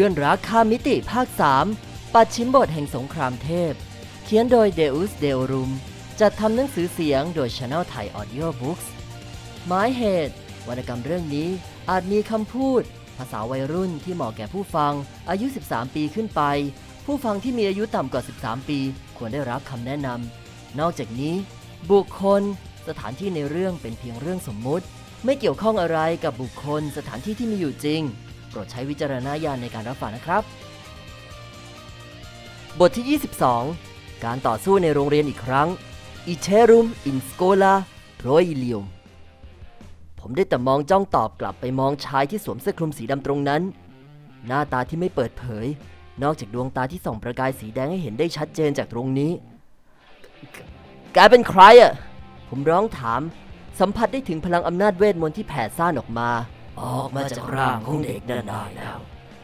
พื่อนรักข้ามมิติภาค 3 ปัดชิมบทแห่งสงครามเทพ เขียนโดยเดอุสเดลรุม จัดทำหนังสือเสียงโดย Channel Thai Audio Books หมายเหตุ วรรณกรรมเรื่องนี้อาจมีคำพูด ภาษาวัยรุ่นที่เหมาะแก่ผู้ฟัง อายุ 13 ปีขึ้นไป ผู้ฟังที่มีอายุต่ำกว่า 13 ปี ควรได้รับคำแนะนำนอกจากนี้ บุคคล สถานที่ในเรื่องเป็นเพียงเรื่องสมมุติ ไม่เกี่ยวข้องอะไรกับบุคคลสถานที่ที่มีอยู่จริง โปรดใช้วิจารณญาณในการรับฟังนะครับ บทที่ 22 การต่อสู้ในโรงเรียนอีกครั้ง Iterum in Scola Roilium ผมได้แต่มองจ้องตอบกลับไปมองชายที่สวมเสื้อคลุมสีดำตรงนั้น หน้าตาที่ไม่เปิดเผย นอกจากดวงตาที่ส่องประกายสีแดงให้เห็นได้ชัดเจนจากตรงนี้แกเป็นใครอะ ผมร้องถาม สัมผัสได้ถึงพลังอำนาจเวทมนต์ที่แผ่ซ่านออกมา ออกมาจากร่างของเด็กนั่นได้แล้ว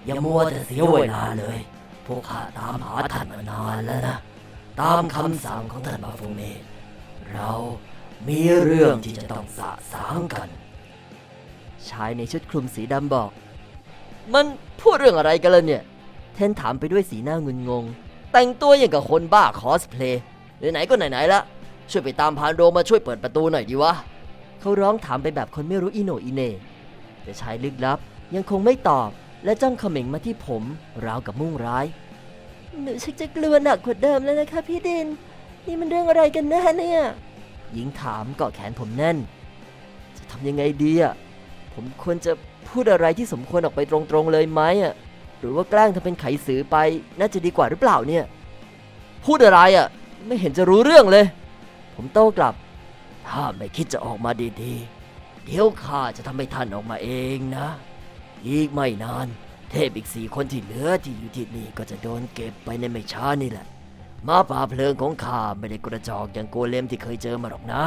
อย่ามัวแต่เสียเวลาเลย พวกข้าตามหาท่านมานานแล้วนะ ตามคำสั่งของท่านมาฟงเมเรามีเรื่องที่จะต้องสะสางกัน ชายในชุดคลุมสีดำบอก มันพูดเรื่องอะไรกันล่ะเนี่ย เทนถามไปด้วยสีหน้างุนงง แต่งตัวอย่างกับคนบ้าคอสเพลย์ไหนๆก็ไหนๆละ ช่วยไปตามพานโรมาช่วยเปิดประตูหน่อยดีวะ เขาร้องถามไปแบบคนไม่รู้อีโหนอีเน่ แต่ชายลึกลับยังคงไม่ตอบและจ้องเขม็งมาที่ผมราวกับมุ่งร้าย หนูชักจะกลัวหนักกว่าเดิมแล้วนะคะพี่ดิน นี่มันเรื่องอะไรกันแน่เนี่ย หญิงถามเกาะแขนผมแน่น จะทำยังไงดีอะ ผมควรจะพูดอะไรที่สมควรออกไปตรงๆเลยไหมอะ หรือว่าแกล้งทำเป็นไขสือไปน่าจะดีกว่าหรือเปล่าเนี่ย พูดอะไรอะ ไม่เห็นจะรู้เรื่องเลย ผมโต้กลับ ถ้าไม่คิดจะออกมาดีๆ เดี๋ยวข้าจะทำให้ท่านออกมาเองนะ อีกไม่นาน เทพอีกสี่คนที่เหลือที่อยู่ที่นี่ก็จะโดนเก็บไปในไม่ช้านี่แหละ มาป่าเพลิงของข้าไม่ได้กระจอกอย่างโกเลมที่เคยเจอมาหรอกนะ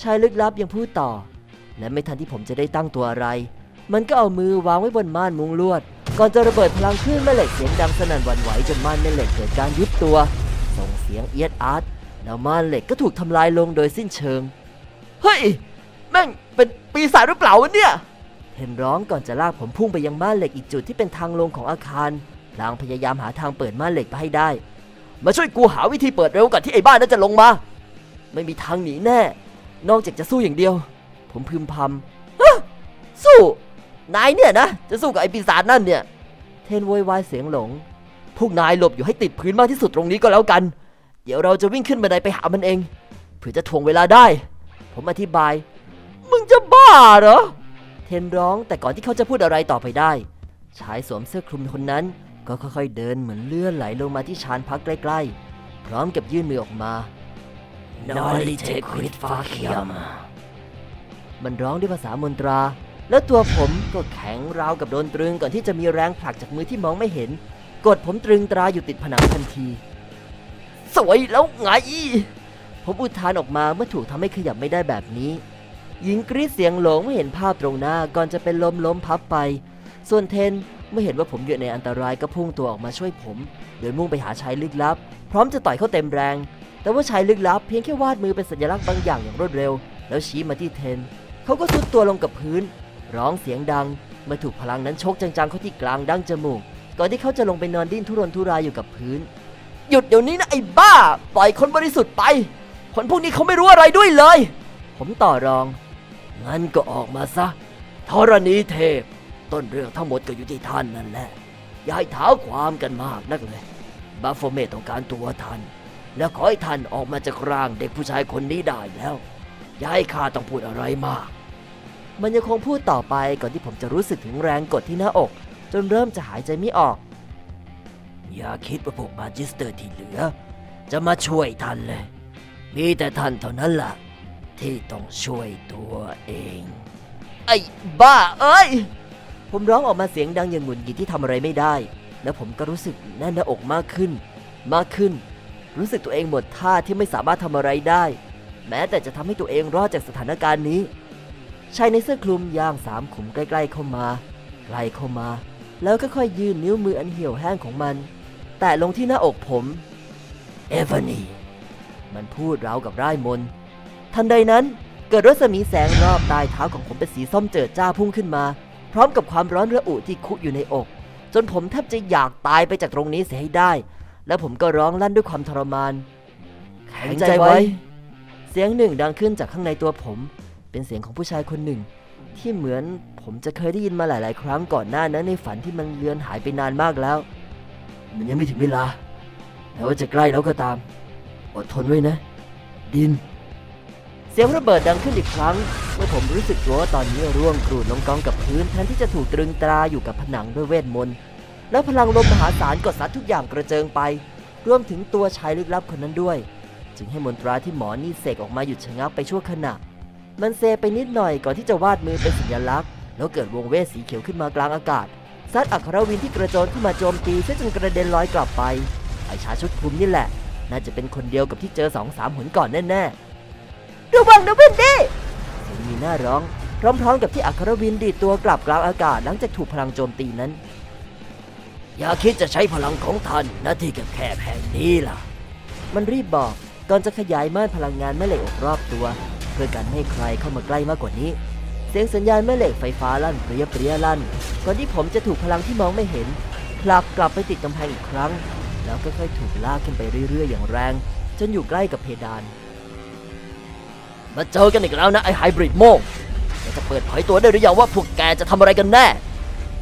ชายลึกลับยังพูดต่อ และไม่ทันที่ผมจะได้ตั้งตัวอะไร มันก็เอามือวางไว้บนม่านมุงลวด ก่อนจะระเบิดพลังคลื่นแม่เหล็กเสียงดังสนั่นหวั่นไหวจนม่านแม่เหล็กเกิดการยุบตัว ส่งเสียงเอียดอาร์ตแล้วม่านเหล็กก็ถูกทำลายลงโดยสิ้นเชิง เฮ้ย แม่งเป็นปีศาจหรือเปล่าวะเนี่ยเห็นร้องก่อนจะลากผมพุ่งไปยังม่านเหล็กอีกจุดที่เป็นทางลงของอาคารพลางพยายามหาทางเปิดม่านเหล็กไปให้ได้ มาช่วยกูหาวิธีเปิดเร็วก่อนที่ไอ้บ้านนั้นจะลงมา ไม่มีทางหนีแน่ นอกจากจะสู้อย่างเดียว ผมพึมพำฮะสู้ นายเนี่ยนะ จะสู้กับไอ้ปีศาจนั่นเนี่ย เทนโวยวายเสียงหลง พวกนายหลบอยู่ให้ติดพื้นมากที่สุดตรงนี้ก็แล้วกัน เดี๋ยวเราจะวิ่งขึ้นบันไดไปหามันเองเพื่อจะถ่วงเวลาได้ ผมอธิบาย มึงจะบ้าเหรอ เทนร้องแต่ก่อนที่เขาจะพูดอะไรต่อไปได้ ชายสวมเสื้อคลุมคนนั้น ก็ค่อยๆเดินเหมือนเลื่อนไหลลงมาที่ชานพักใกล้ๆ พร้อมกับยื่นมือออกมานอริเทควิดฟาเคียมมันร้องด้วยภาษามนตรา แล้วตัวผมก็แข็งราวกับโดนตรึงก่อนที่จะมีแรงผลักจากมือที่มองไม่เห็น กดผมตรึงตราอยู่ติดผนังทันที สวยแล้วไง ผมอุทานออกมาเมื่อถูกทำให้ขยับไม่ได้แบบนี้ หญิงกรีดเสียงหลงไม่เห็นภาพตรงหน้าก่อนจะเป็นลมล้มพับไป ส่วนเทนเมื่อเห็นว่าผมอยู่ในอันตรายก็พุ่งตัวออกมาช่วยผม โดยมุ่งไปหาชายลึกลับ พร้อมจะต่อยเขาเต็มแรง แต่ว่าชายลึกลับเพียงแค่วาดมือเป็นสัญลักษณ์บางอย่างอย่างรวดเร็ว แล้วชี้มาที่เทน เขาก็สุดตัวลงกับพื้น ร้องเสียงดัง เมื่อถูกพลังนั้นชกจังๆเข้าที่กลางดั้งจมูก ก่อนที่เขาจะลงไปนอนดิ้นทุรนทุรายอยู่กับพื้น หยุดเดี๋ยวนี้นะไอ้บ้า ปล่อยคนบริสุทธิ์ไป คนพวกนี้เขาไม่รู้อะไรด้วยเลย ผมต่อรอง งั้นก็ออกมาซะธรณีเทพ ต้นเรื่องทั้งหมดก็อยู่ที่ท่านนั่นแหละ อย่าให้เท้าความกันมากนักเลยบาโฟเมตต้องการตัวท่าน แล้วขอให้ท่านออกมาจากร่างเด็กผู้ชายคนนี้ได้แล้ว อย่าให้ข้าต้องพูดอะไรมาก มันยังคงพูดต่อไปก่อนที่ผมจะรู้สึกถึงแรงกดที่หน้าอก จนเริ่มจะหายใจไม่ออก อย่าคิดว่าพวกมาจิสเตอร์ที่เหลือ จะมาช่วยท่านเลย มีแต่ท่านเท่านั้นล่ะ ที่ต้องช่วยตัวเอง ไอ้บ้าเอ้ย ผมร้องออกมาเสียงดังอย่างหงุดหงิดที่ทำอะไรไม่ได้ แล้วผมก็รู้สึกแน่นหน้าอกมากขึ้น มากขึ้น รู้สึกตัวเองหมดท่าที่ไม่สามารถทำอะไรได้ แม้แต่จะทำให้ตัวเองรอดจากสถานการณ์นี้ชายในเสื้อคลุมย่างสามขุมใกล้ๆเข้ามาใกล้เข้ามา แล้วก็ค่อยยื่นนิ้วมืออันเหี่ยวแห้งของมัน แตะลงที่หน้าอกผม เอวานีมันพูดราวกับร่ายมนต์ ทันใดนั้นเกิดรัศมีแสงรอบใต้เท้าของผมเป็นสีส้มเจิดจ้าพุ่งขึ้นมา พร้อมกับความร้อนระอุที่คุอยู่ในอก จนผมแทบจะอยากตายไปจากตรงนี้เสียให้ได้ แล้วผมก็ร้องลั่นด้วยความทรมานแข็งใจไว้ เสียงหนึ่งดังขึ้นจากข้างในตัวผม เป็นเสียงของผู้ชายคนหนึ่ง ที่เหมือนผมจะเคยได้ยินมาหลาย ๆ ครั้งก่อนหน้านั้นในฝันที่มันเลือนหายไปนานมากแล้ว มันยังไม่ถึงเวลาแม้ว่าจะใกล้แล้วก็ตาม อดทนไว้นะ ดิน เสียงระเบิดดังขึ้นอีกครั้ง เมื่อผมรู้สึกตัวว่าตอนนี้ร่วงกรูดลงกองกับพื้นแทนที่จะถูกตรึงตราอยู่กับผนังด้วยเวทมนต์แล้วพลังลมมหาศาลกดซัดทุกอย่างกระเจิงไป รวมถึงตัวชายลึกลับคนนั้นด้วย จึงให้มนตราที่หมอนี่เสกออกมาหยุดชะงักไปชั่วขณะ มันเซไปนิดหน่อยก่อนที่จะวาดมือเป็นสัญลักษณ์ แล้วเกิดวงเวทสีเขียวขึ้นมากลางอากาศซัดอัครวินที่กระโจนขึ้นมาโจมตีเสียจนกระเด็นลอยกลับไปไอชาชุดคุมนี่แหละ น่าจะเป็นคนเดียวกับที่เจอสองสามหนก่อนแน่ๆ ระวังนะวินดี้เสียงมีหน้าร้อง พร้อมๆ กับที่อัครวินดีดตัวกลับกลางอากาศหลังจากถูกพลังโจมตีนั้น อย่าคิดจะใช้พลังของท่านหน้าที่แคบๆแห่งนี้ล่ะ มันรีบบอกก่อนจะขยายม่านพลังงานแม่เหล็กออกรอบตัว เพื่อกันไม่ให้ใครเข้ามาใกล้มากกว่านี้ เสียงสัญญาณแม่เหล็กไฟฟ้าลั่นเปรี้ยเปรี้ยลั่น ก่อนที่ผมจะถูกพลังที่มองไม่เห็นผลักกลับไปติดกำแพงอีกครั้ง แล้วก็ค่อยๆถูกลากขึ้นไปเรื่อยๆ อย่างแรง จนอยู่ใกล้กับเพดาน มาเจอกันอีกแล้วนะไอไฮบริดโมงจะเปิดเผยตัวได้หรือยังว่าพวกแกจะทำอะไรกันแน่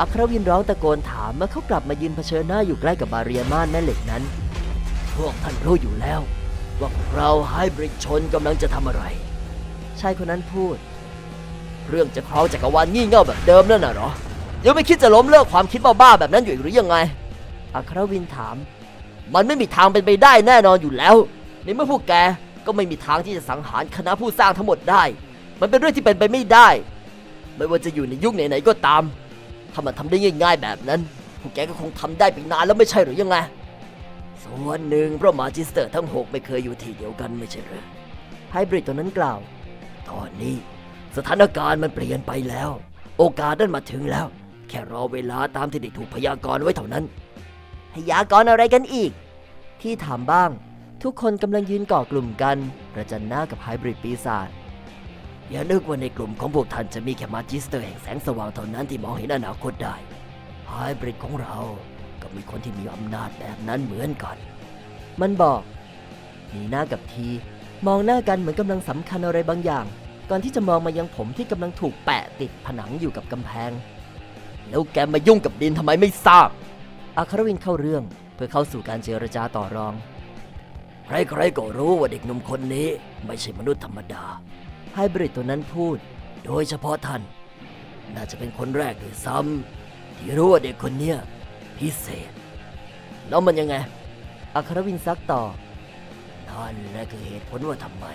อัครวินร้องตะโกนถามเมื่อเขากลับมายืนเผชิญหน้าอยู่ใกล้กับบาเรียม่านแม่เหล็กนั้น พวกท่านรู้อยู่แล้ว ว่าพวกเราไฮบริดชนกำลังจะทำอะไร ชายคนนั้นพูด เรื่องจะครองจักรวาลงี่เง่าแบบเดิมนั่นน่ะเหรอ ยังไม่คิดจะล้มเลิกความคิดบ้าๆแบบนั้นอยู่อีกหรือยังไง อัครวินถาม มันไม่มีทางเป็นไปได้แน่นอนอยู่แล้ว ในเมื่อพวกแก ก็ไม่มีทางที่จะสังหารคณะผู้สร้างทั้งหมดได้ มันเป็นเรื่องที่เป็นไปไม่ได้ ไม่ว่าจะอยู่ในยุคไหนๆก็ตาม ถ้ามันทำได้ง่าย ๆ แบบนั้นพวกแกก็คงทำได้ไปนานแล้วไม่ใช่หรือยังไง ส่วนหนึ่งเพราะมาจิสเตอร์ทั้งหกไม่เคยอยู่ที่เดียวกันไม่ใช่หรือไฮบริดตัวนั้นกล่าว ตอนนี้สถานการณ์มันเปลี่ยนไปแล้ว โอกาสนั้นมาถึงแล้ว แค่รอเวลาตามที่ได้ถูกพยากรณ์ไว้เท่านั้น พยากรณ์อะไรกันอีก ที่ถามบ้าง ทุกคนกำลังยืนก่อกลุ่มกันประจันหน้ากับไฮบริดปีศาจอย่านึกว่าในกลุ่มของพวกท่านจะมีแค่มาจิสเตอร์แห่งแสงสว่างเท่านั้นที่มองเห็นอนาคตได้ไฮบริดของเราก็มีคนที่มีอำนาจแบบนั้นเหมือนกัน มันบอกมีหน้ากับทีมองหน้ากันเหมือนกำลังสำคัญอะไรบางอย่าง ก่อนที่จะมองมายังผมที่กำลังถูกแปะติดผนังอยู่กับกำแพง แล้วแกมายุ่งกับดินทำไมไม่ทราบอาคารวินเข้าเรื่องเพื่อเข้าสู่การเจรจาต่อรอง ใครๆก็รู้ว่าเด็กหนุ่มคนนี้ไม่ใช่มนุษย์ธรรมดา ไฮบริดตัวนั้นพูด โดยเฉพาะท่าน น่าจะเป็นคนแรกด้วยซ้ำที่รู้ว่าเด็กคนเนี้ยพิเศษ แล้วมันยังไงอาคารวินซักต่อ นั่นแหละคือเหตุผลว่าทำไม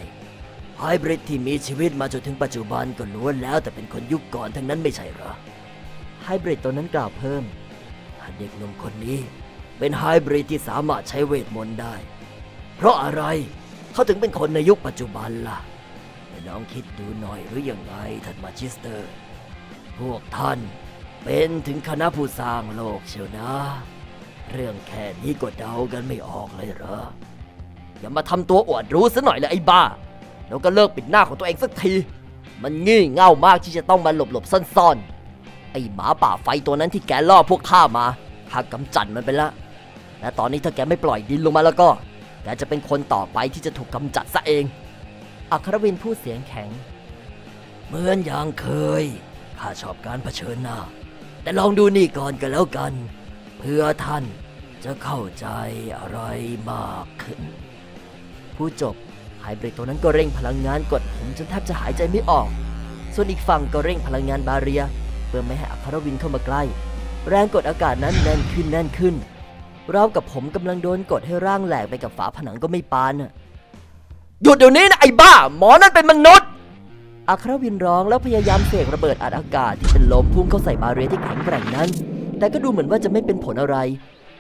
ไฮบริดที่มีชีวิตมาจนถึงปัจจุบันก็ล้วนแล้วแต่เป็นคนยุคก่อนทั้งนั้นไม่ใช่เหรอ ไฮบริดตัวนั้นกล่าวเพิ่มเด็กหนุ่มคนนี้ เป็นไฮบริดที่สามารถใช้เวทมนต์ได้ เพราะอะไรเขาถึงเป็นคนในยุคปัจจุบันล่ะให้องคิดดูหน่อยหรือยังไงท่านมาชิสเตอร์ พวกท่านเป็นถึงคณะผู้สร้างโลกเชียวนะ เรื่องแค่นี้ก็เดากันไม่ออกเลยเหรอ อย่ามาทำตัวอวดรู้ซะหน่อยเลยไอ้บ้า แล้วก็เลิกปิดหน้าของตัวเองสักที มันงี่เง่ามากที่จะต้องมาหลบหลบๆซ่อนๆ ไอ้หมาป่าไฟตัวนั้นที่แกล่อพวกข้ามาข้ากำจัดมันไปละ และตอนนี้ถ้าแกไม่ปล่อยดินลงมาแล้วก็ แกจะเป็นคนต่อไปที่จะถูกกำจัดซะเอง อัครวินพูดเสียงแข็ง เหมือนอย่างเคย ข้าชอบการเผชิญหน้า แต่ลองดูนี่ก่อนก็แล้วกัน เพื่อท่านจะเข้าใจอะไรมากขึ้นพูดจบไฮบริดตัวนั้นก็เร่งพลังงานกดผมจนแทบจะหายใจไม่ออก ส่วนอีกฝั่งก็เร่งพลังงานบาเรีย เพื่อไม่ให้อัครวินเข้ามาใกล้ แรงกดอากาศนั้นแน่นขึ้นแน่นขึ้น รากับผมกำลังโดนกดให้ร่างแหลกไปกับฝาผนังก็ไม่ปานน่ะหยุดเดี๋ยวนี้นะไอ้บ้า หมอนั่นเป็นมนุษย์อัครวินร้องแล้วพยายามเสกระเบิดอัดอากาศที่เป็นลมพุ่งเข้าใส่บาเรียที่แข็งแกร่งนั้น แต่ก็ดูเหมือนว่าจะไม่เป็นผลอะไร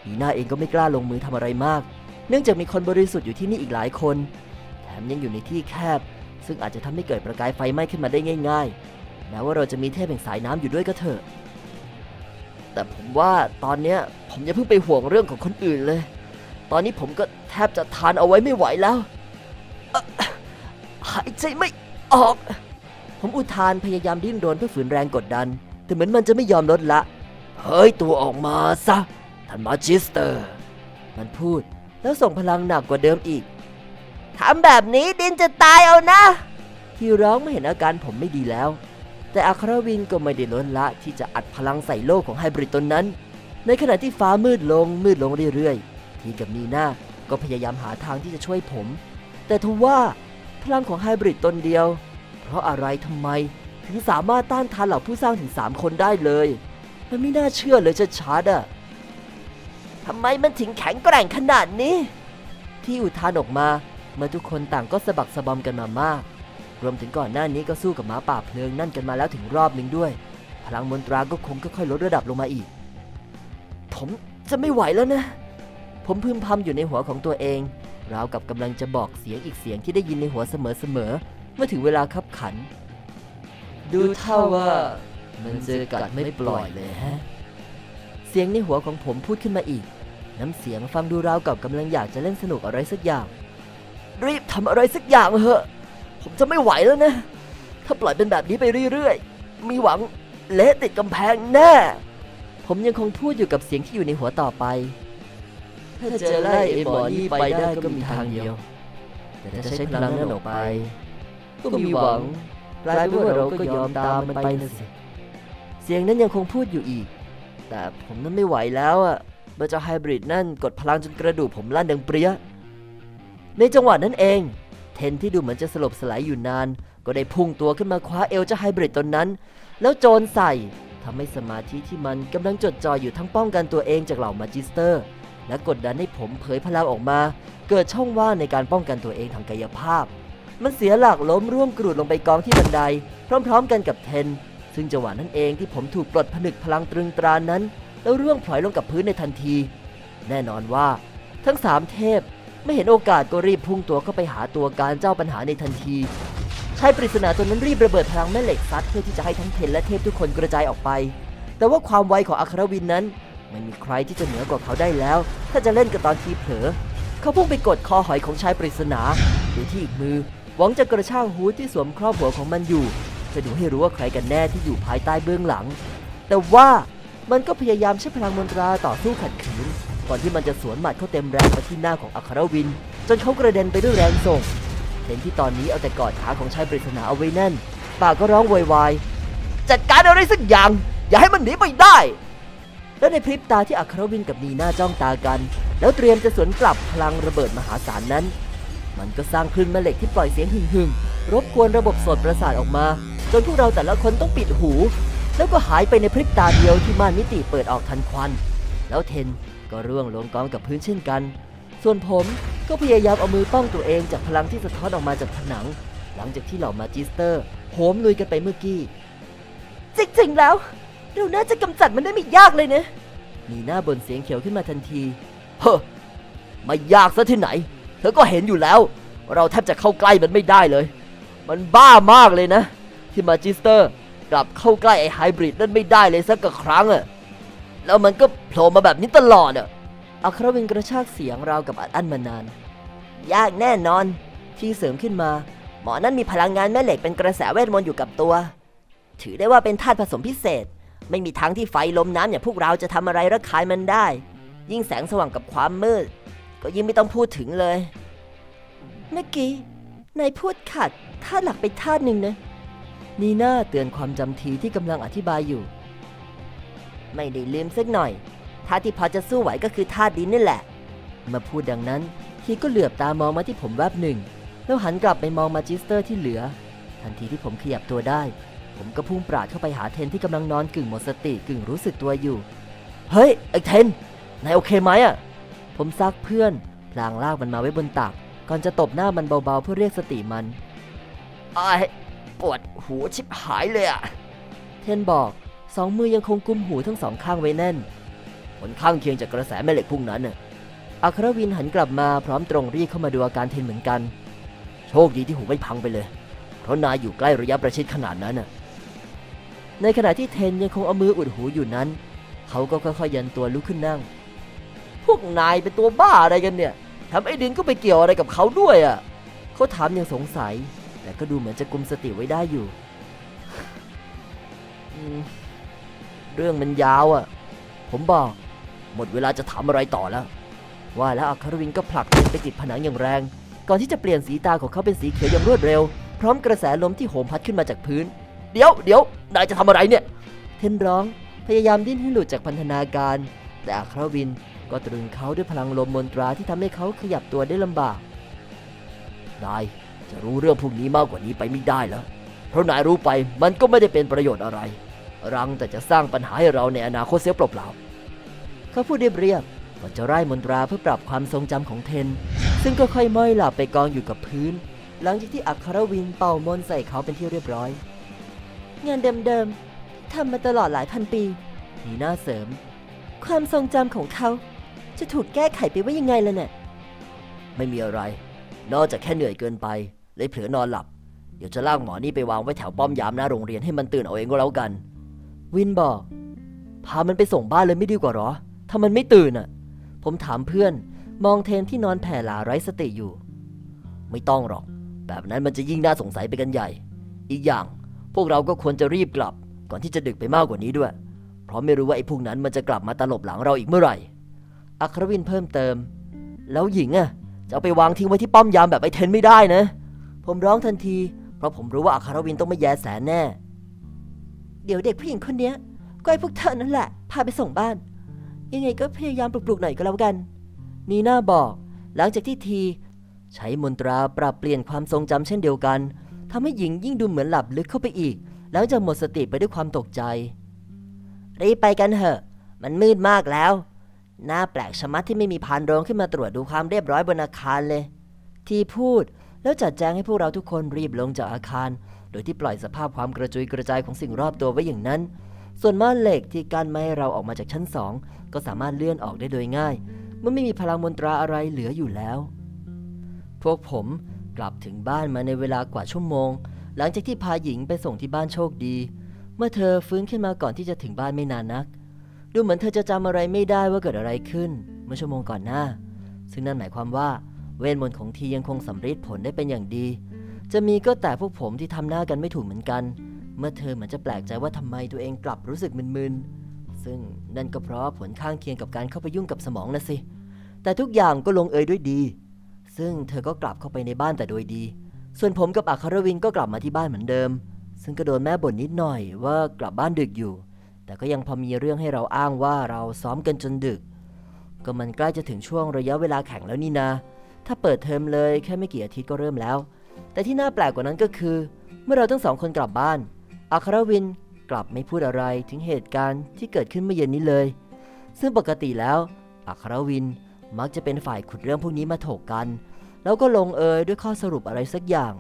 นีน่าเองก็ไม่กล้าลงมือทำอะไรมาก เนื่องจากมีคนบริสุทธิ์อยู่ที่นี่อีกหลายคน แถมยังอยู่ในที่แคบ ซึ่งอาจจะทำให้เกิดประกายไฟไหม้ขึ้นมาได้ง่าย ๆ แม้ว่าเราจะมีเทพแห่งสายน้ำอยู่ด้วยก็เถอะ แต่ผมว่าตอนเนี้ยผมอย่าเพิ่งไปห่วงเรื่องของคนอื่นเลย ตอนนี้ผมก็แทบจะทานเอาไว้ไม่ไหวแล้ว หายใจไม่ออก ผมอุทานพยายามดิ้นรนเพื่อฝืนแรงกดดัน แต่เหมือนมันจะไม่ยอมลดละเผยตัวออกมาซะท่านมาจิสเตอร์ มันพูดแล้วส่งพลังหนักกว่าเดิมอีกทำแบบนี้ดินจะตายเอานะ ที่ร้องไม่เห็นอาการผมไม่ดีแล้ว แต่อัครวินก็ไม่ได้ลดละที่จะอัดพลังใส่โลกของไฮบริดตนนั้น ในขณะที่ฟ้ามืดลงมืดลงเรื่อยๆ ทีกับนีน่าก็พยายามหาทางที่จะช่วยผม แต่ทว่าพลังของไฮบริดตนเดียว เพราะอะไรทำไมถึงสามารถต้านทานเหล่าผู้สร้างถึง 3 คนได้เลย มันไม่น่าเชื่อเลยชัดๆอะทำไมมันถึงแข็งแกร่งขนาดนี้ ที่อุทานออกมาเมื่อทุกคนต่างก็สะบักสะบอมกันมามาก รวมถึงก่อนหน้านี้ก็สู้กับหมาป่าเพลิงนั่นกันมาแล้วถึงรอบหนึ่งด้วย พลังมนตราก็คงค่อยๆลดระดับลงมาอีก ผมจะไม่ไหวแล้วนะ ผมพึมพำอยู่ในหัวของตัวเอง ราวกับกำลังจะบอกเสียงอีกเสียงที่ได้ยินในหัวเสมอๆเมื่อถึงเวลาคับขัน ดูเท่าว่า มันจะกัดไม่ปล่อยเลยฮะ เสียงในหัวของผมพูดขึ้นมาอีก น้ำเสียงฟังดูราวกับกำลังอยากจะเล่นสนุกอะไรสักอย่าง รีบทำอะไรสักอย่างเถอะ ผมจะไม่ไหวแล้วนะ ถ้าปล่อยเป็นแบบนี้ไปเรื่อยๆ มีหวังเละติดกำแพงแน่ ผมยังคงพูดอยู่กับเสียงที่อยู่ในหัวต่อไป ถ้าจะไล่ไอ้หมอนี่ไปได้ก็มีทางเดียว แต่ถ้าใช้พลังนั้นออกไป ก็มีหวังกลายเป็นว่าเราก็ยอมตามมันไปนะสิ เสียงนั้นยังคงพูดอยู่อีก แต่ผมนั้นไม่ไหวแล้วอะเมื่อเจ้าไฮบริดนั่นกดพลังจนกระดูกผมลั่นดังเปรี้ยในจังหวะนั้นเอง เทนที่ดูเหมือนจะสลบสลายอยู่นาน ก็ได้พุ่งตัวขึ้นมาคว้าเอวเจ้าไฮบริดตนนั้น แล้วโจรใส่ทำให้สมาธิที่มันกำลังจดจ่ออยู่ทั้งป้องกันตัวเองจากเหล่ามาจิสเตอร์ และกดดันให้ผมเผยพลังออกมา เกิดช่องว่างในการป้องกันตัวเองทางกายภาพ มันเสียหลักล้มร่วงกรูดลงไปกองที่บันได พร้อมๆ กันกับเทน ซึ่งจังหวะนั้นเองที่ผมถูกปลดผนึกพลังตรึงตรานั้น แล้วร่วงพลอยลงกับพื้นในทันที แน่นอนว่า ทั้งสามเทพ ไม่เห็นโอกาสก็รีบพุ่งตัวเข้าไปหาตัวการเจ้าปัญหาในทันทีชายปริศนาตัวนั้นรีบระเบิดพลังแม่เหล็กซัดเพื่อที่จะให้ทั้งเทนและเทพทุกคนกระจายออกไป แต่ว่าความไวของอัครวินนั้น ไม่มีใครที่จะเหนือกว่าเขาได้แล้ว ถ้าจะเล่นกับตอนทีเผลอ เขาพุ่งไปกดคอหอยของชายปริศนาโดยที่อีกมือหวังจะกระชากฮูดที่สวมครอบหัวของมันอยู่ จะดูให้รู้ว่าใครกันแน่ที่อยู่ภายใต้เบื้องหลัง แต่ว่ามันก็พยายามใช้พลังมนตราต่อสู้ขัดขืน ก่อนที่มันจะสวนหมัดเข้าเต็มแรงมาที่หน้าของอัครวิน จนเขากระเด็นไปด้วยแรงส่งเห็นที่ตอนนี้เอาแต่กอดขาของชายปริศนาเอาไว้แน่น ปากก็ร้องโวยวายจัดการอะไรสักอย่าง อย่าให้มันหนีไปได้ แล้วในพริบตาที่อัครวินกับนีน่าจ้องตากัน แล้วเตรียมจะสวนกลับพลังระเบิดมหาศาลนั้น มันก็สร้างคลื่นแม่เหล็กที่ปล่อยเสียงหึ่งหึ่งๆรบกวนระบบสดประสาทออกมา จนพวกเราแต่ละคนต้องปิดหู แล้วก็หายไปในพริบตาเดียวที่ม่านมิติเปิดออกทันควัน แล้วเทน ก็ร่วงลงกองกับพื้นเช่นกัน ส่วนผมก็พยายามเอามือป้องตัวเองจากพลังที่สะท้อนออกมาจากผนัง หลังจากที่เหล่ามาจิสเตอร์โหมลุยกันไปเมื่อกี้ จริงๆแล้ว เราน่าจะกำจัดมันได้ไม่ยากเลยนะนีหน้าบนเสียงเขียวขึ้นมาทันที เฮ้อไม่ยากซะที่ไหน เธอก็เห็นอยู่แล้ว เราแทบจะเข้าใกล้มันไม่ได้เลย มันบ้ามากเลยนะ ที่มาจิสเตอร์กลับเข้าใกล้ไอไฮบริดนั่นไม่ได้เลยสักกะครั้งอะ แล้วมันก็โผล่มาแบบนี้ตลอดอะอัครวินกระชากเสียงราวกับอัดอั้นมานาน ยากแน่นอน ที่เสริมขึ้นมา หมอนั่นมีพลังงานแม่เหล็กเป็นกระแสเวทมนต์อยู่กับตัว ถือได้ว่าเป็นธาตุผสมพิเศษ ไม่มีทางที่ไฟลมน้ำอย่างพวกเราจะทำอะไรระคายมันได้ ยิ่งแสงสว่างกับความมืด ก็ยิ่งไม่ต้องพูดถึงเลย เมื่อกี้นายพูดขัดธาตุหลักไปธาตุหนึ่งนะนีน่าเตือนความจำทีที่กำลังอธิบายอยู่ ไม่ได้ลืมสักหน่อยธาที่พอจะสู้ไหวก็คือธาดินนี่แหละเมื่อพูดดังนั้นทีก็เหลือบตามองมาที่ผมแวบหนึ่ง แล้วหันกลับไปมองมาจิสเตอร์ที่เหลือ ทันทีที่ผมขยับตัวได้ ผมก็พุ่งปราดเข้าไปหาเทนที่กำลังนอนกึ่งหมดสติกึ่งรู้สึกตัวอยู่ เฮ้ยไอ้เทนนายโอเคไหมอะ ผมซักเพื่อนพลางลากมันมาไว้บนตัก ก่อนจะตบหน้ามันเบาๆเพื่อเรียกสติมันไอ้ปวดหูชิบหายเลยอะ เทนบอก สองมือยังคงกุมหูทั้งสองข้างไว้แน่นผลข้างเคียงจากกระแสแม่เหล็กพุ่งนั้นอัครวินหันกลับมาพร้อมตรงรีเข้ามาดูอาการเทนเหมือนกัน โชคดีที่หูไม่พังไปเลย เพราะนายอยู่ใกล้ระยะประชิดขนาดนั้นน่ะในขณะที่เทนยังคงเอามืออุดหูอยู่นั้น เขาก็ค่อยๆยันตัวลุกขึ้นนั่ง พวกนายเป็นตัวบ้าอะไรกันเนี่ยทำไอ้ดินก็ไปเกี่ยวอะไรกับเขาด้วยอะเขาถามอย่างสงสัย แต่ก็ดูเหมือนจะกุมสติไว้ได้อยู่อืม เรื่องมันยาวอะ ผมบอก หมดเวลาจะทำอะไรต่อแล้ว ว่าแล้วอัครวินก็ผลักเทนไปติดผนังอย่างแรง ก่อนที่จะเปลี่ยนสีตาของเขาเป็นสีเขียวอย่างรวดเร็ว พร้อมกระแสลมที่โหมพัดขึ้นมาจากพื้น เดี๋ยวเดี๋ยวนายจะทำอะไรเนี่ย เทนร้องพยายามดิ้นให้หลุดจากพันธนาการ แต่อัครวินก็ตรึงเขาด้วยพลังลมมนตราที่ทำให้เขาขยับตัวได้ลำบาก นายจะรู้เรื่องพวกนี้มากกว่านี้ไปไม่ได้แล้ว เพราะนายรู้ไปมันก็ไม่ได้เป็นประโยชน์อะไร รังแต่จะสร้างปัญหาให้เราในอนาคตเสียเปล่าเขาพูดเรียบๆก่อนจะไล่มนตราเพื่อปรับความทรงจำของเทน ซึ่งก็ค่อยม้อยหลับไปกองอยู่กับพื้น หลังจากที่อัครวินเป่ามนใส่เขาเป็นที่เรียบร้อย งานเดิมๆทำมาตลอดหลายพันปีนีน่าเสริม ความทรงจำของเขาจะถูกแก้ไขไปว่ายังไงล่ะเนี่ยไม่มีอะไร นอกจากแค่เหนื่อยเกินไปเลยเผลอนอนหลับ เดี๋ยวจะลากหมอนี่ไปวางไว้แถวป้อมยามหน้าโรงเรียนให้มันตื่นเอาเองก็แล้วกัน วินบอก พามันไปส่งบ้านเลยไม่ดีกว่าหรอ ถ้ามันไม่ตื่นอะ ผมถามเพื่อน มองเทนที่นอนแผ่หลาไร้สติอยู่ ไม่ต้องหรอก แบบนั้นมันจะยิ่งน่าสงสัยไปกันใหญ่ อีกอย่าง พวกเราก็ควรจะรีบกลับ ก่อนที่จะดึกไปมากกว่านี้ด้วย เพราะไม่รู้ว่าไอ้พวกนั้นมันจะกลับมาตลบหลังเราอีกเมื่อไหร่ อัครวินเพิ่มเติม แล้วหญิงอะ จะเอาไปวางทิ้งไว้ที่ป้อมยามแบบไอ้เทนไม่ได้นะ ผมร้องทันที เพราะผมรู้ว่าอัครวินต้องไม่แยแสแน่ เดี๋ยวเด็กผู้หญิงคนเนี้ยก็ไอ้พวกเธอนั่นแหละ พาไปส่งบ้าน ยังไงก็พยายามปลุกๆหน่อยก็แล้วกัน นีน่าบอก หลังจากที่ที ใช้มนตราปรับเปลี่ยนความทรงจำเช่นเดียวกันทำให้หญิงยิ่งดูเหมือนหลับลึกเข้าไปอีกหลังจากหมดสติไปด้วยความตกใจ รีบไปกันเถอะ มันมืดมากแล้ว น่าแปลกชะมัดที่ไม่มีพานโรงขึ้นมาตรวจดูความเรียบร้อยบนอาคารเลย ที่พูดแล้วจัดแจงให้พวกเราทุกคนรีบลงจากอาคาร โดยที่ปล่อยสภาพความกระจุยกระจายของสิ่งรอบตัวไว้อย่างนั้น ส่วนม่านเหล็กที่กั้นไม่ให้เราออกมาจากชั้นสองก็สามารถเลื่อนออกได้โดยง่าย เมื่อไม่มีพลังมนตราอะไรเหลืออยู่แล้ว พวกผมกลับถึงบ้านมาในเวลากว่าชั่วโมง หลังจากที่พาหญิงไปส่งที่บ้านโชคดี เมื่อเธอฟื้นขึ้นมาก่อนที่จะถึงบ้านไม่นานนัก ดูเหมือนเธอจะจำอะไรไม่ได้ว่าเกิดอะไรขึ้น เมื่อชั่วโมงก่อนหน้า ซึ่งนั่นหมายความว่าเวทมนต์ของทียังคงสำเร็จผลได้เป็นอย่างดี จะมีก็แต่พวกผมที่ทำหน้ากันไม่ถูกเหมือนกัน เมื่อเธอเหมือนจะแปลกใจว่าทำไมตัวเองกลับรู้สึกมึนๆ ซึ่งนั่นก็เพราะผลข้างเคียงกับการเข้าไปยุ่งกับสมองนะสิ แต่ทุกอย่างก็ลงเอยด้วยดี ซึ่งเธอก็กลับเข้าไปในบ้านแต่โดยดี ส่วนผมกับอัครวินก็กลับมาที่บ้านเหมือนเดิม ซึ่งก็โดนแม่บ่นนิดหน่อยว่ากลับบ้านดึกอยู่ แต่ก็ยังพอมีเรื่องให้เราอ้างว่าเราซ้อมกันจนดึก ก็มันใกล้จะถึงช่วงระยะเวลาแข่งแล้วนี่นาถ้าเปิดเทอมเลยแค่ไม่กี่อาทิตย์ก็เริ่มแล้ว แต่ที่น่าแปลกกว่านั้นก็คือ เมื่อเราทั้งสองคนกลับบ้าน อัครวินกลับไม่พูดอะไรถึงเหตุการณ์ที่เกิดขึ้นเมื่อเย็นนี้เลย ซึ่งปกติแล้ว อัครวินมักจะเป็นฝ่ายขุดเรื่องพวกนี้มาถกกัน แล้วก็ลงเอยด้วยข้อสรุปอะไรสักอย่าง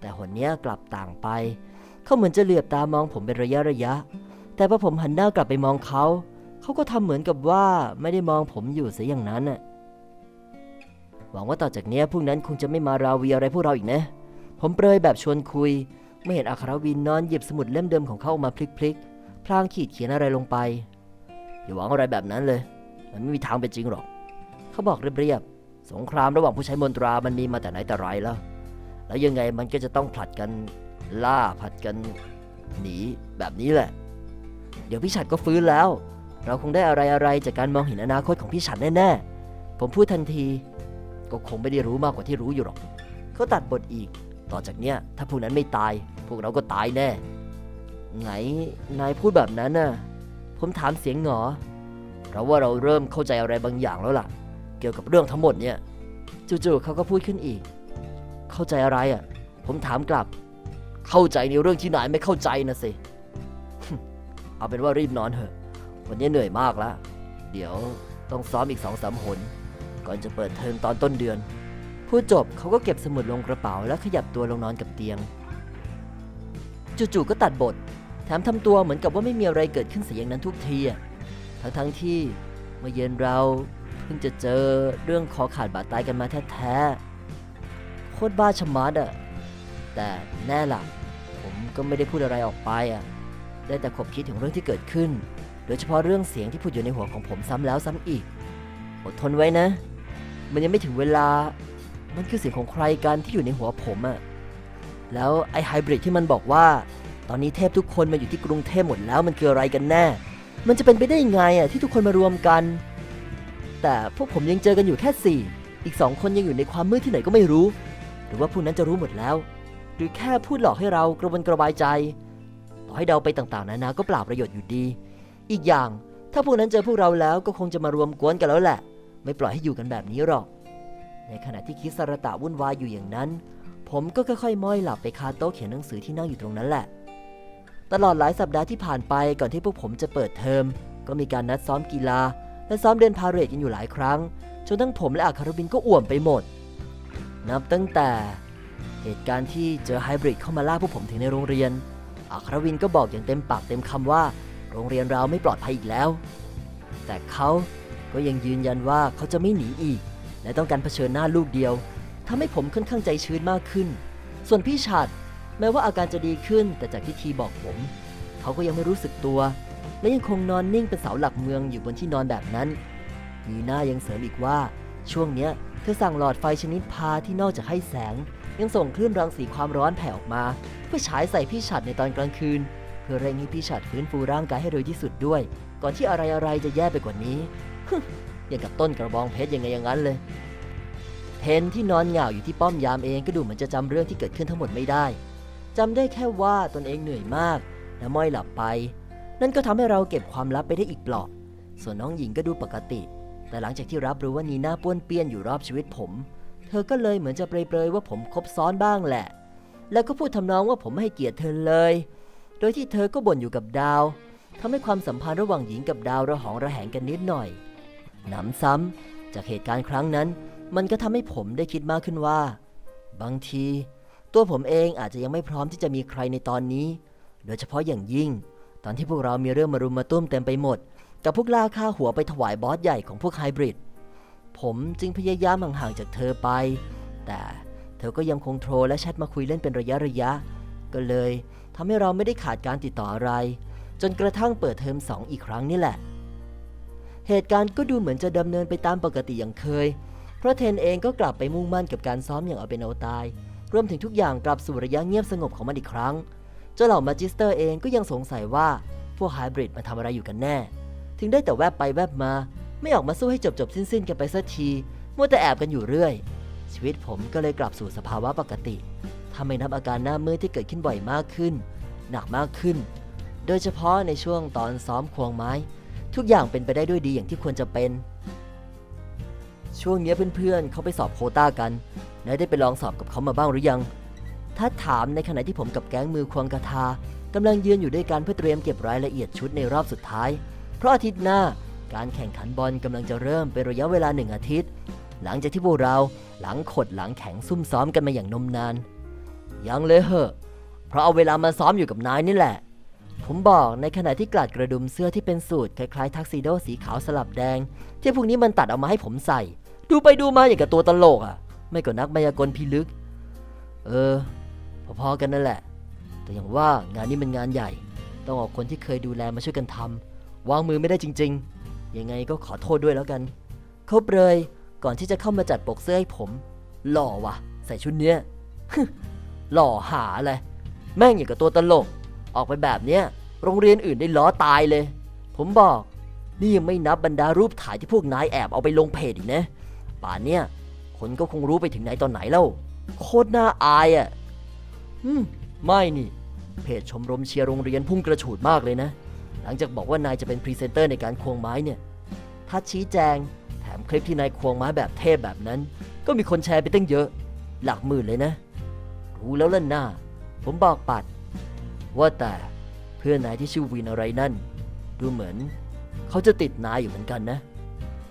แต่หนเนี้ยกลับต่างไป เขาเหมือนจะเหลือบตามองผมเป็นระยะระยะ แต่พอผมหันหน้ากลับไปมองเขา เขาก็ทำเหมือนกับว่าไม่ได้มองผมอยู่เสียอย่างนั้นน่ะ หวังว่าต่อจากเนี้ยพวกนั้นคงจะไม่มาราวีอะไรพวกเราอีกนะ ผมเปรยแบบชวนคุยไม่เห็นอัครวินนอนหยิบสมุดเล่มเดิมของเขาออกมาพลิกๆ พลางขีดเขียนอะไรลงไป อย่าหวังอะไรแบบนั้นเลย มันไม่มีทางเป็นจริงหรอก เขาบอกเรียบๆ สงครามระหว่างผู้ใช้มนตรามันมีมาแต่ไหนแต่ไรแล้ว แล้วยังไงมันก็จะต้องผลัดกันล่าผลัดกันหนีแบบนี้แหละ เดี๋ยวพี่ฉัดก็ฟื้นแล้ว เราคงได้อะไรอะไรจากการมองเห็นอนาคตของพี่ฉัดแน่ๆ ผมพูดทันที ก็คงไม่ได้รู้มากกว่าที่รู้อยู่หรอก เขาตัดบทอีก ต่อจากเนี้ยถ้าพวกนั้นไม่ตาย พวกเราก็ตายแน่ ไงนายพูดแบบนั้นน่ะ ผมถามเสียงหงอเราว่าเราเริ่มเข้าใจอะไรบางอย่างแล้วล่ะ เกี่ยวกับเรื่องทั้งหมดเนี่ย จู่ๆเขาก็พูดขึ้นอีก เข้าใจอะไรอะ ผมถามกลับ เข้าใจในเรื่องที่นายไม่เข้าใจนะสิเอาเป็นว่ารีบนอนเถอะ วันนี้เหนื่อยมากแล้ว เดี๋ยวต้องซ้อมอีกสองสามหน ก่อนจะเปิดเทอมตอนต้นเดือน พูดจบเขาก็เก็บสมุดลงกระเป๋าแล้วขยับตัวลงนอนกับเตียง จู่ๆก็ตัดบท แถมทำตัวเหมือนกับว่าไม่มีอะไรเกิดขึ้นเสียอย่างนั้นทุกทีทั้งๆที่เมื่อเย็นเราเพิ่งจะเจอเรื่องคอขาดบาดตายกันมาแท้ๆโคตรบ้าชะมัดอะแต่แน่ล่ะ ผมก็ไม่ได้พูดอะไรออกไปอะได้แต่ขบคิดถึงเรื่องที่เกิดขึ้น โดยเฉพาะเรื่องเสียงที่พูดอยู่ในหัวของผมซ้ำแล้วซ้ำอีกอดทนไว้นะ มันยังไม่ถึงเวลา มันคือเสียงของใครกันที่อยู่ในหัวผมอะแล้วไอไฮบริดที่มันบอกว่า ตอนนี้เทพทุกคนมาอยู่ที่กรุงเทพหมดแล้วมันคืออะไรกันแน่ มันจะเป็นไปได้ยังไงอะที่ทุกคนมารวมกัน แต่พวกผมยังเจอกันอยู่แค่สี่อีกสองคนยังอยู่ในความมืดที่ไหนก็ไม่รู้ หรือว่าพวกนั้นจะรู้หมดแล้ว หรือแค่พูดหลอกให้เรากระวนกระวายใจ ต่อให้เดาไปต่างๆนานาก็เปล่าประโยชน์อยู่ดี อีกอย่างถ้าพวกนั้นเจอพวกเราแล้วก็คงจะมารวมกวนกันแล้วแหละ ไม่ปล่อยให้อยู่กันแบบนี้หรอก ในขณะที่คิดสระตะวุ่นวายอยู่อย่างนั้น ผมก็ค่อยๆม้อยหลับไปคาโต๊ะเขียนหนังสือที่นั่งอยู่ตรงนั้นแหละ ตลอดหลายสัปดาห์ที่ผ่านไปก่อนที่พวกผมจะเปิดเทอม ก็มีการนัดซ้อมกีฬา และซ้อมเดินพาเหรดกันอยู่หลายครั้ง จนทั้งผมและอาคารบินก็อ่วมไปหมด นับตั้งแต่เหตุการณ์ที่เจอไฮบริดเข้ามาล่าพวกผมถึงในโรงเรียนอาคารวินก็บอกอย่างเต็มปากเต็มคำว่า โรงเรียนเราไม่ปลอดภัยอีกแล้ว แต่เขาก็ยังยืนยันว่าเขาจะไม่หนีอีก และต้องการเผชิญหน้าลูกเดียวทำให้ผมค่อนข้างใจชื้นมากขึ้น ส่วนพี่ฉัดแม้ว่าอาการจะดีขึ้น แต่จากที่ทีบอกผม เขาก็ยังไม่รู้สึกตัว และยังคงนอนนิ่งเป็นเสาหลักเมืองอยู่บนที่นอนแบบนั้น มีหน้ายังเสริมอีกว่า ช่วงเนี้ยเธอสั่งหลอดไฟชนิดพาที่นอกจากให้แสง ยังส่งคลื่นรังสีความร้อนแผ่ออกมา เพื่อฉายใส่พี่ฉัดในตอนกลางคืน เพื่อเร่งให้พี่ฉัดฟื้นฟูร่างกายให้เร็วที่สุดด้วย ก่อนที่อะไรๆจะแย่ไปกว่านี้ อย่างกับต้นกระบองเพชรยังไงอย่างนั้นเลย เทนที่นอนเหงาอยู่ที่ป้อมยามเองก็ดูเหมือนจะจำเรื่องที่เกิดขึ้นทั้งหมดไม่ได้จำได้แค่ว่าตนเองเหนื่อยมาก และม้อยหลับไป นั่นก็ทำให้เราเก็บความลับไปได้อีกเปลอก ส่วนน้องหญิงก็ดูปกติ แต่หลังจากที่รับรู้ว่านีน่าป้วนเปี้ยนอยู่รอบชีวิตผม เธอก็เลยเหมือนจะเปรยๆว่าผมคบซ้อนบ้างแหละ แล้วก็พูดทำนองว่าผมไม่ให้เกียรติเธอเลย โดยที่เธอก็บ่นอยู่กับดาวทำให้ความสัมพันธ์ระหว่างหญิงกับดาวระหองระแหงกันนิดหน่อย หนำซ้ำจากเหตุการณ์ครั้งนั้น มันก็ทำให้ผมได้คิดมากขึ้นว่า บางที ตัวผมเองอาจจะยังไม่พร้อมที่จะมีใครในตอนนี้ โดยเฉพาะอย่างยิ่ง ตอนที่พวกเรามีเรื่องมารุมมาตุ้มเต็มไปหมด กับพวกล่าค่าหัวไปถวายบอสใหญ่ของพวกไฮบริดผมจึงพยายามห่างๆจากเธอไป แต่เธอก็ยังคงโทรและแชทมาคุยเล่นเป็นระยะระยะ ก็เลยทำให้เราไม่ได้ขาดการติดต่ออะไร จนกระทั่งเปิดเทอมสองอีกครั้งนี่แหละ เหตุการณ์ก็ดูเหมือนจะดำเนินไปตามปกติอย่างเคย เพราะเทนเองก็กลับไปมุ่งมั่นกับการซ้อมอย่างเอาเป็นเอาตาย รวมถึงทุกอย่างกลับสู่ระยะเงียบสงบของมันอีกครั้ง เจ้าเหล่ามาจิสเตอร์เองก็ยังสงสัยว่าพวกไฮบริดมาทำอะไรอยู่กันแน่ ถึงได้แต่แวบไปแวบมา ไม่ออกมาสู้ให้จบจบสิ้นสิ้นๆกันไปสักทีมัวแต่แอบกันอยู่เรื่อย ชีวิตผมก็เลยกลับสู่สภาวะปกติถ้าไม่นับอาการหน้ามืดที่เกิดขึ้นบ่อยมากขึ้น หนักมากขึ้น โดยเฉพาะในช่วงตอนซ้อมควงไม้ ทุกอย่างเป็นไปได้ด้วยดีอย่างที่ควรจะเป็น ช่วงนี้เพื่อนๆเขาไปสอบโคต้ากันนายได้ไปลองสอบกับเขามาบ้างหรือยัง ถ้าถามในขณะที่ผมกับแก๊งมือควงกระทากำลังยืนอยู่ด้วยกันเพื่อเตรียมเก็บรายละเอียดชุดในรอบสุดท้าย เพราะอาทิตย์หน้าการแข่งขันบอลกำลังจะเริ่มเป็นระยะเวลาหนึ่งอาทิตย์ หลังจากที่พวกเราหลังขดหลังแข็งซุ่มซ้อมกันมาอย่างนมนาน ยังเลยเหอะ เพราะเอาเวลามาซ้อมอยู่กับนายนี่แหละ ผมบอกในขณะที่กลัดกระดุมเสื้อที่เป็นสูตรคล้ายๆทักซิโดสีขาวสลับแดง ที่พวกนี้มันตัดเอามาให้ผมใส่ ดูไปดูมาอย่างกับตัวตลกอะ ไม่ก็นักมายากลพิลึก เออ พอๆกันนั่นแหละ แต่อย่างว่างานนี้มันงานใหญ่ ต้องเอาคนที่เคยดูแลมาช่วยกันทำวางมือไม่ได้จริง ๆ ยังไงก็ขอโทษด้วยแล้วกัน เขาเปรยก่อนที่จะเข้ามาจัดปกเสื้อให้ผม หล่อว่ะ ใส่ชุดเนี้ยหล่อหาอะไรแม่งอย่างกับตัวตลก ออกไปแบบเนี้ยโรงเรียนอื่นได้ล้อตายเลย ผมบอกนี่ยังไม่นับบรรดารูปถ่ายที่พวกนายแอบเอาไปลงเพจอีกนะ ป่านเนี้ยคนก็คงรู้ไปถึงไหนตอนไหนแล้ว โคตรน่าอายอะ่ะอืมไม่นี่ เพจชมรมเชียร์โรงเรียนพุ่งกระฉูดมากเลยนะ หลังจากบอกว่านายจะเป็นพรีเซนเตอร์ในการควงไม้เนี่ย ถ้าชี้แจง แถมคลิปที่นายควงไม้แบบเทพแบบนั้น ก็มีคนแชร์ไปตั้งเยอะ หลักหมื่นเลยนะ รู้แล้วล่ะหน้า ผมบอกปัด ว่าแต่เพื่อนนายที่ชื่อวินอะไรนั่น ดูเหมือน เขาจะติดนายอยู่เหมือนกันนะ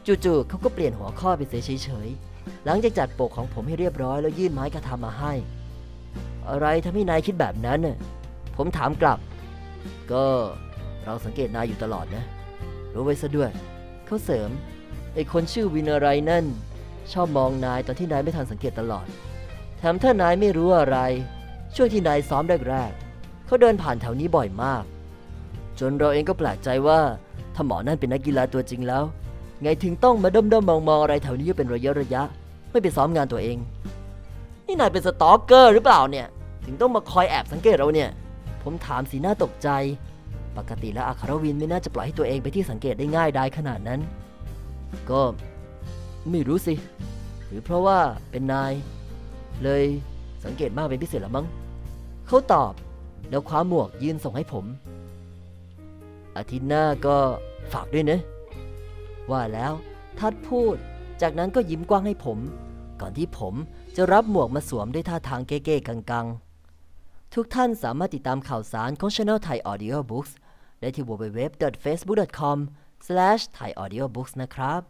จู่ๆเขาก็เปลี่ยนหัวข้อไปเสียเฉยๆหลังจากจัดปกของผมให้เรียบร้อยแล้วยื่นไม้กระทำมาให้ อะไรทำให้นายคิดแบบนั้นน่ะผมถามกลับ ก็เราสังเกตนายอยู่ตลอดนะ รู้ไว้ซะด้วย เขาเสริมไอ้คนชื่อวินอะไรนั่น ชอบมองนายตอนที่นายไม่ทันสังเกตตลอดแถมถ้านายไม่รู้อะไร ช่วงที่นายซ้อมแรกๆ เขาเดินผ่านแถวนี้บ่อยมาก จนเราเองก็แปลกใจว่าถ้าหมอนั่นเป็นนักกีฬาตัวจริงแล้ว ไงถึงต้องมาด้อมๆมองๆอะไรแถวนี้อยู่เป็นระยะระยะ ไม่ไปซ้อมงานตัวเอง นี่นายเป็นสตอกเกอร์หรือเปล่าเนี่ย ถึงต้องมาคอยแอบสังเกตเราเนี่ย ผมถามสีหน้าตกใจ ปกติแล้วอัครวินไม่น่าจะปล่อยให้ตัวเองไปที่สังเกตได้ง่ายได้ขนาดนั้น ก็ไม่รู้สิ หรือเพราะว่าเป็นนาย เลยสังเกตมากเป็นพิเศษละมั้งเขาตอบ แล้วคว้าหมวกยื่นส่งให้ผม อาทิตย์หน้าก็ฝากด้วยนะ ว่าแล้วทัดพูด จากนั้นก็ยิ้มกว้างให้ผม ก่อนที่ผมจะรับหมวกมาสวมด้วยท่าทางเก้ๆกังๆ ทุกท่านสามารถติดตามข่าวสารของ Channel Thai Audiobooks ได้ที่ www.facebook.com/thaiaudiobooks นะครับ